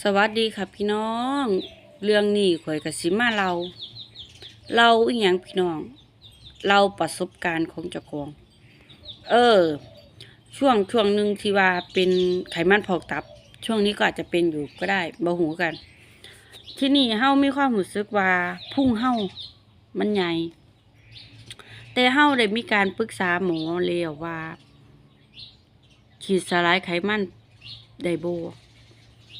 สวัสดีค่ะพี่น้อง เรื่องนี้ข่อยกับสิมาเรา เราอีหยังพี่น้อง เราประสบการณ์ของเจ้าของ เออ ช่วงช่วงหนึ่งที่ว่าเป็นไขมันพอกตับ ช่วงนี้ก็อาจจะเป็นอยู่ก็ได้บ่หูกัน ที่นี่เฮามีความรู้สึกว่าพุ่งเฮามันใหญ่ แต่เฮาได้มีการปรึกษาหมอแล้วว่าขีดสลายไขมันได้บ่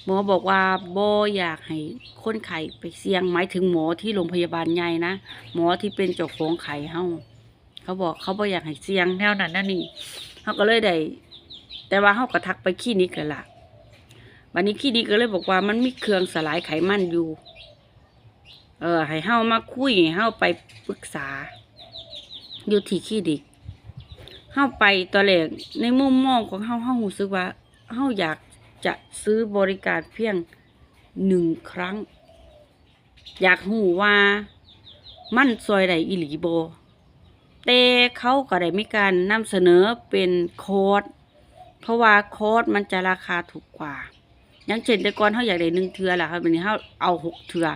หมอบอกว่าโบอยากให้คนไข้ไปเสี่ยงหมายถึงหมอที่โรงพยาบาลใหญ่นะหมอที่เป็นเจ้าของไข้เฮาเขาบอกเขาบ่อยากให้เสี่ยงแนวนั้นนั่นนี่เฮาก็เลยได้แต่ว่าเฮาก็ทักไปคลินิกแล้วล่ะบัดนี้คลินิกก็เลยบอกว่ามันมีเครื่องสลายไขมันอยู่ เออให้เฮามาคุยให้เฮาไปปรึกษา อยู่ที่คลินิกเฮาไปตอนแรกในมุมมองของเฮาเฮารู้สึกว่าเฮาอยาก จะซื้อบริการเพียงหนึ่งครั้ง อยากหูว่ามั่นซอยใดอิหลีโบ แต่เขาก็ได้มีการนำเสนอเป็นโค้ดเพราะว่าโค้ดมันจะราคาถูกกว่าอย่างเช่นแต่ก่อนเขาอยากได้หนึ่งเทือล่ะครับวันนี้เขาเอาหกเทือ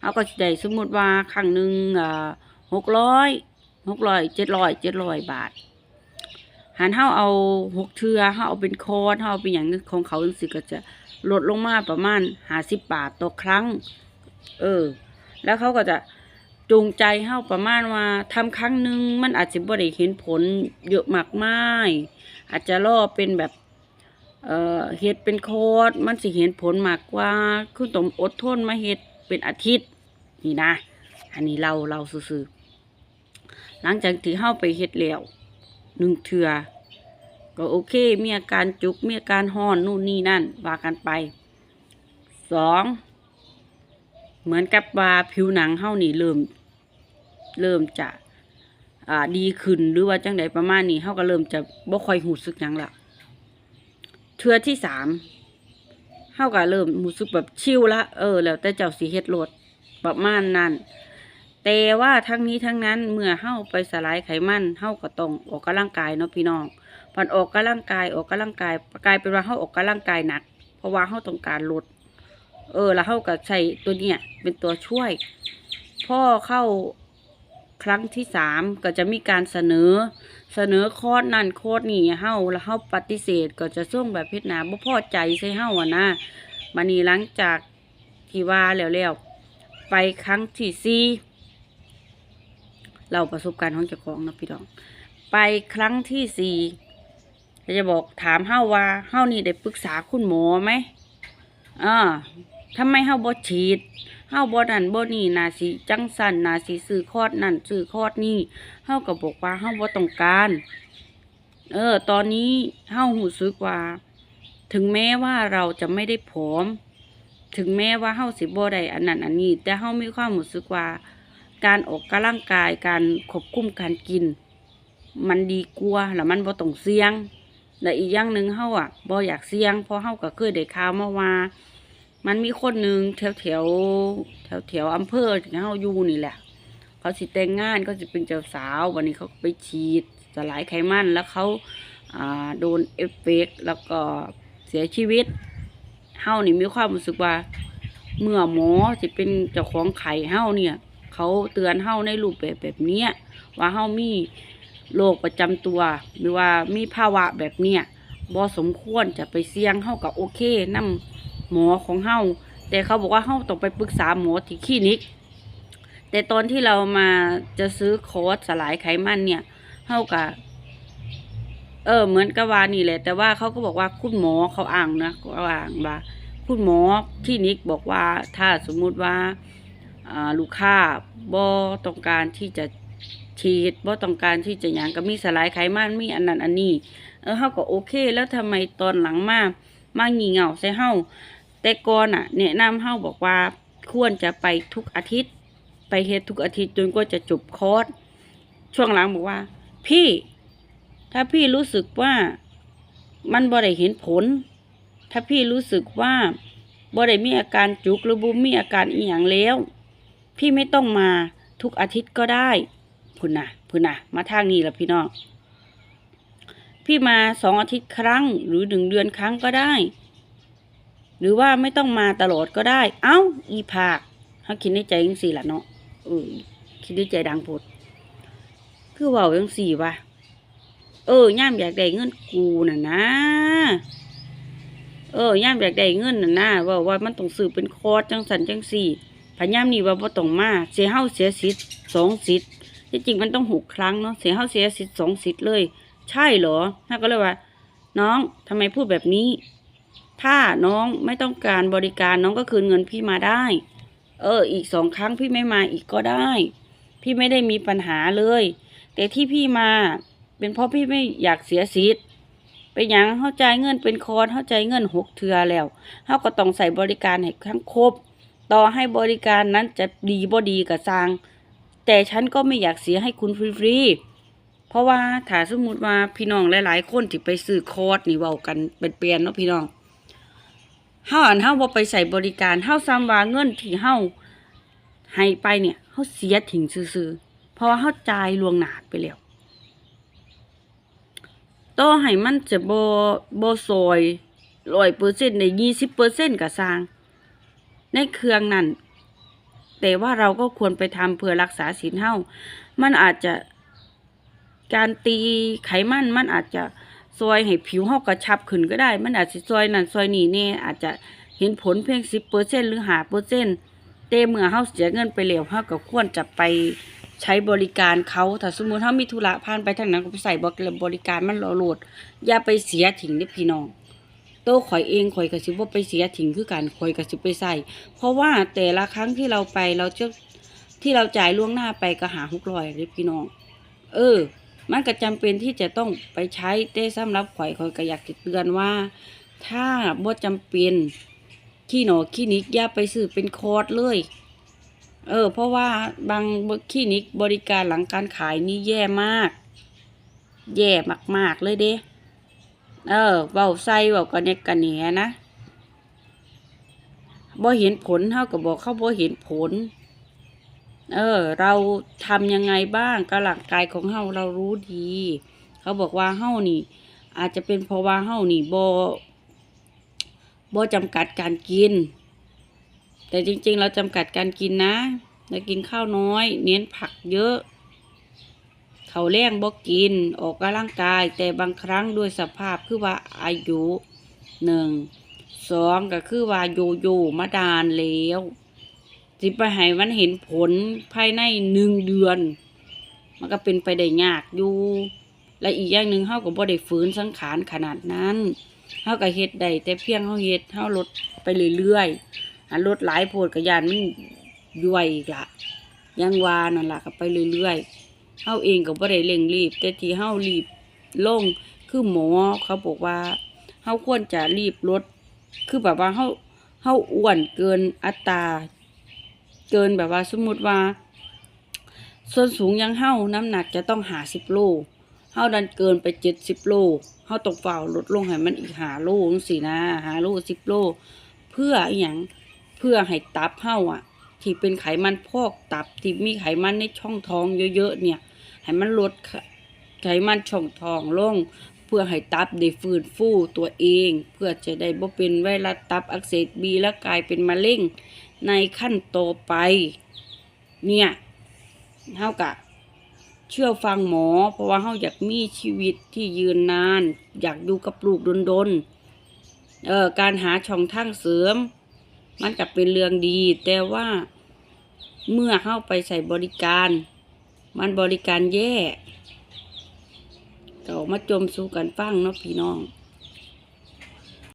เขาก็สิได้สมมติว่าครั้งหนึ่งหกร้อยหกร้อยเจ็ดร้อยเจ็ดร้อยบาท หันเฮาเอาหกเทือเฮาเอาเป็นโค้ดเฮาเอาเป็นอย่างของเขาจังซี่ก็จะลดลงมาประมาณหาสิบบาทต่อครั้ง เออ แล้วเขาก็จะจูงใจเฮาประมาณว่าทำครั้งหนึ่งมันอาจจะบ่ได้เห็นผลเยอะมากมาย อาจจะรอเป็นแบบเอ่อเฮ็ดเป็นโคดมันสิเห็นผลมากกว่าคือต้องอดทนมาเฮ็ดเป็นอาทิตย์ นี่นะ อันนี้เราเราซื่อหลังจากที่เฮาไปเฮ็ดแล้ว หนึ่งเถื่อก็โอเค มีอาการจุก มีอาการห้อนนู่นนี่นั่นว่ากันไปสองเหมือนกับว่าผิวหนังเฮานี่เริ่ม เริ่มจะอ่าดีขึ้นหรือว่าจังใดประมาณนี้เฮาก็เริ่มจะบ่ค่อยหูสึกหยังละเทื่อที่สามเฮาก็เริ่มรู้สึกแบบชิลละเออ แล้วแต่เจ้าสิเฮ็ดโลดประมาณนั้น แต่ว่าทั้งนี้ทั้งนั้นเมื่อเฮาไปสลายไขมันเฮาก็ต้องออกกำลังกายเนาะพี่น้องพันออกกำลังกายออกกำลังกายกลายเป็นว่าเฮาออกกำลังกายหนัก เพราะว่าเฮาต้องการลด เออ แล้วเฮาก็ใช้ตัวเนี้ยเป็นตัวช่วย พ่อเข้าครั้งที่สามก็จะมีการเสนอ เสนอคอร์สนั่นคอร์สนี่เฮาแล้วเฮาปฏิเสธก็จะส่งแบบเพชรหนาบ่พอใจใส่เฮาอะนะมานี่หลังจากที่ว่าแล้วแล้วไปครั้งที่สี่ เราประสบการณ์ของเจ้าของนะพี่น้อง ไปครั้งที่สี่จะบอกถามเฮาว่าเฮานี่ได้ปรึกษาคุณหมอไหมอ่าทำไมเฮาบ่ฉีดเฮาบ่นั่นบ่นี่นาสิจังสันนาสิซื้อคอดนั่นซื้อคอดนี่เฮาก็บอกว่าเฮาบ่ต้องการ เออ ตอนนี้เฮาหูสึกว่า ถึงแม้ว่าเราจะไม่ได้ผอม ถึงแม้ว่าเฮาสิบ่ได้อันนั้นอันนี้ แต่เฮามีความรู้สึกว่า การออกกำลังกายการควบคุมการกิน มันดีกว่าแล้วมันบ่ต้องเสี่ยงและอีกอย่างหนึ่งเฮาอะบ่อยากเสี่ยงเพราะเฮาก็เคยได้ข่าวมาว่า มันมีคนหนึ่งแถวแถวแถวแถวอำเภอที่เฮาอยู่นี่แหละ เขาสิแต่งงานเขาสิเป็นเจ้าสาววันนี้เขาไปฉีดสลายไขมันแล้วเขาโดนเอฟเฟกต์แล้วก็เสียชีวิตเฮานี่มีความรู้สึกว่า เมื่อหมอสิเป็นเจ้าของไข่เฮาเนี่ย เขาเตือนเฮาในรูปแบบแบบนี้ว่าเฮามีโรคประจำตัวหรือว่ามีภาวะแบบเนี้ยบ่สมควรจะไปเสี่ยงเฮากับโอเคนํหมอของเฮาแต่เขาบอกว่าเฮาต้องไปปรึกษาหมอที่คลินิก แต่ตอนที่เรามาจะซื้อคอร์สสลายไขมันเนี่ยเฮากับเออเหมือนกับว่านี่แหละ แต่ว่าเขาก็บอกว่าคุณหมอเขาอ่างนะเขาอ่างว่าคุณหมอคลินิกบอกว่าถ้าสมมุติว่า ลูกค้าบ่ต้องการที่จะฉีดบ่ต้องการที่จะหยังก็มีสลายไขมันมีอันนั้นอันนี้ เออเฮาก็โอเค แล้วทำไมตอนหลังมามางี่เง่าใส่เฮาแต่ก่อนอะแนะนำเฮาบอกว่าควรจะไปทุกอาทิตย์ ไปเฮ็ดทุกอาทิตย์จนกว่าจะจบคอร์สช่วงหลังบอกว่า พี่ ถ้าพี่รู้สึกว่ามันบ่ได้เห็นผล ถ้าพี่รู้สึกว่าบ่ได้มีอาการจุกหรือบ่มีอาการอีหยังแล้ว พี่ไม่ต้องมาทุกอาทิตย์ก็ได้พุ่นนะพุ่นนะมาทางนี้ละพี่น้องพี่มาสองอาทิตย์ครั้ง หรือหนึ่งเดือนครั้งก็ได้ หรือว่าไม่ต้องมาตลอดก็ได้ เอ้า อีผากเขาคิดในใจจังสี่ละเนาะเออคิดในใจดังโพดคือเว่าจังสี่วะเออย่ามอยากได้เงินกูน่ะนะ เออย่ามอยากได้เงินน่ะนะว่าว่ามันต้องซื้อเป็นคอร์สจังสันจังสี่ พยามนี่ว่าบ่ต้องมาเสียเฮาเสียสิทธิ์สองสิทธิ์ที่จริงมันต้องหกครั้งเนาะเสียเฮาเสียสิทธิ์สองสิทธิ์เลย ใช่เหรอถ้าก็เลยว่า น้องทำไมพูดแบบนี้ ถ้าน้องไม่ต้องการบริการน้องก็คืนเงินพี่มาได้ เออ อีกสองครั้งพี่ไม่มาอีกก็ได้ พี่ไม่ได้มีปัญหาเลย แต่ที่พี่มา เป็นเพราะพี่ไม่อยากเสียสิทธิ์เป็นอย่างเข้าใจเงินเป็นคอร์สเข้าใจเงินหกเทือแล้วเขาก็ต้องใส่บริการให้ทั้งครบ ต่อให้บริการนั้นจะดีบ่ดีกับซาง แต่ฉันก็ไม่อยากเสียให้คุณฟรีๆเพราะว่าถ้าสมมติว่าพี่น้องหลาย ๆ คนที่ไปซื้อคอร์สนี่เว้ากันเป็นเปลี่ยนเนาะพี่น้องเฮาอันเฮาบ่ไปใส่บริการเฮาซ้ำว่าเงินที่เฮาให้ไปเนี่ยเฮาเสียทิ้งซื่อๆเพราะว่าเฮาจ่ายลวงหนาไปแล้วต่อให้มันจะบ่บ่ซอย100%ได้20%ก็สร้าง ในเครื่องนั้นแต่ว่าเราก็ควรไปทำเพื่อรักษาศีลเฮามันอาจจะการตีไขมันมันอาจจะซอยให้ผิวเฮากระชับขึ้นก็ได้ มันอาจจะซอยนั่นซอยนี่แน่อาจจะเห็นผลเพียงสิบเปอร์เซ็นหรือหาเปอร์เซ็นแต่เมื่อเฮาเสียเงินไปแล้วเฮาก็ควรจะไปใช้บริการเขาถ้าสมมุติเฮามีธุระผ่านไปทางนั้นก็ไปใส่บริการมันรอโหลด อย่าไปเสียทิ้งเด้พี่น้อง โตวข่อยเองข่อยก็สิบ่ไปเสียทิ้งคือกันข่อยก็สิไปใส่ เพราะว่าแต่ละครั้งที่เราไปเราจะที่เราจ่ายล่วงหน้าไปก็หาหกร้อยเลยพี่น้อง เออ มันก็จำเป็นที่จะต้องไปใช้แต่สำหรับข่อยข่อยก็อยากจะเตือนว่า ถ้าบ่จำเป็นขี้หนอขี้นิกอย่าไปซื้อเป็นคอร์สเลย เออ เพราะว่าบางคลินิกบริการหลังการขายนี่แย่มาก แย่มากๆเลยเด้ เออเว้าใส่เว้ากันเนกกันแหนนะบ่เห็นผลเท่ากับบอกเขาบ่เห็นผล เออ เราทำยังไงบ้างกับร่างกายของเฮาเรารู้ดี เขาบอกว่าเฮานี่ อาจจะเป็นเพราะว่าเฮานี่บ่บ่จำกัดการกิน แต่จริงๆ เราจำกัดการกินนะเรากินข้าวน้อย เน้นผักเยอะ เขาแรงบ่กิน ออกกำลังกาย แต่บางครั้งด้วยสภาพคือว่าอายุหนึ่งสองก็คือว่าโยโย่มาดานแล้วสิไปให้มันเห็นผลภายในหนึ่งเดือน มันก็เป็นไปได้ยากอยู่ และอีกอย่างหนึ่งเฮาก็บ่ได้ฝืนสังขารขนาดนั้นเฮาก็เฮ็ดได้แต่เพียงเฮาเฮ็ดเฮาลดไปเรื่อยๆอันลดหลายโพดก็ยานมันย่วยอีกละยังวานั่นล่ะก็ไปเรื่อยๆ เฮาเองก็บ่ได้เร่งรีบ แต่ที่เฮารีบลงคือหมอเขาบอกว่าเฮาควรจะรีบลด คือแบบว่าเฮาเฮาอ้วนเกินอัตราเกินแบบว่าสมมติว่า ส่วนสูงยังเฮาน้ำหนักจะต้องหาสิบโลเฮาดันเกินไปเจ็ดสิบโลเฮาต้องเฝ้าลดลงให้มันอีกหาโลจังซี่นะหาโลสิบโล เพื่ออหยังเพื่อให้ตับเฮาอะ ที่เป็นไขมันพอกตับที่มีไขมันในช่องท้องเยอะๆเนี่ย ให้มันลดไขมันช่องท้องลง เพื่อให้ตับได้ฟื้นฟูตัวเอง เพื่อจะได้บ่เป็นไวรัสตับอักเสบบีและกลายเป็นมะเร็งในขั้นต่อไป เนี่ยเฮากะเชื่อฟังหมอ เพราะว่าเฮาอยากมีชีวิตที่ยืนนาน อยากอยู่กับลูกดนๆเอ่อการหาช่องทางเสริม มันก็เป็นเรื่องดี แต่ว่าเมื่อเข้าไปใส่บริการ มันบริการแย่ก็ออกมาจมสู่กันฟังเนาะพี่น้อง